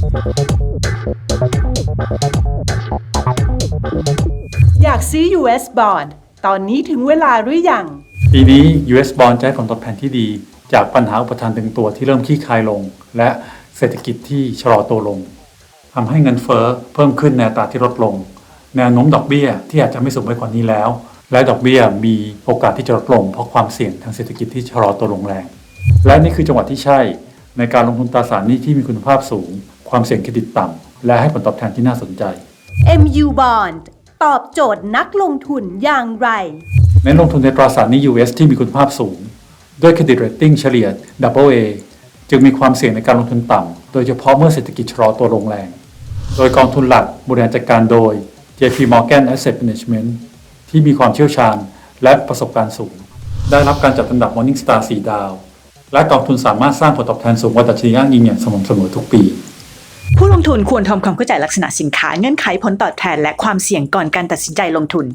อยากซื้อ US Bond ตอนนี้ถึงเวลาหรือยัง ปีนี้ US Bond จะให้ผลตอบแทนที่ดี จากปัญหาอุปทานตึงตัวที่เริ่มคลี่คลายลง และเศรษฐกิจที่ชะลอตัวลงทำให้เงินเฟ้อเพิ่มขึ้นในอัตราที่ลดลง แนวโน้มดอกเบี้ยที่อาจจะไม่สูงไปกว่านี้แล้ว และดอกเบี้ยมีโอกาสที่จะลดลง เพราะความเสี่ยงทางเศรษฐกิจที่ชะลอตัวลงแรง และนี่คือจังหวะที่ใช่ในการลงทุนตราสารหนี้ที่มีคุณภาพสูง ความเสี่ยงเครดิตต่ำและให้ผลตอบแทนที่น่าสนใจ MU Bond ตอบโจทย์นักลงทุนอย่างไร เน้นลงทุนในตราสารหนี้ US ที่มีคุณภาพสูง ด้วยเครดิตเรตติ้งเฉลี่ย AA จึงมีความเสี่ยงในการลงทุนต่ำ โดยเฉพาะเมื่อเศรษฐกิจชะลอตัวลงแรง โดยกองทุนหลักบริหารจัดการโดย JP Morgan Asset Management ที่มีความเชี่ยวชาญและประสบการณ์สูง ได้รับการจัดอันดับ Morningstar 4 ดาว และกองทุนสามารถสร้างผลตอบแทนสูงกว่าดัชนีอ้างอิงอย่างสม่ำเสมอทุกปีผู้ลง ทุนควรทำความเข้าใจลักษณะสินค้าเงื่อนไขผลตอบแทนและความเสี่ยงก่อนการตัดสินใจลงทุน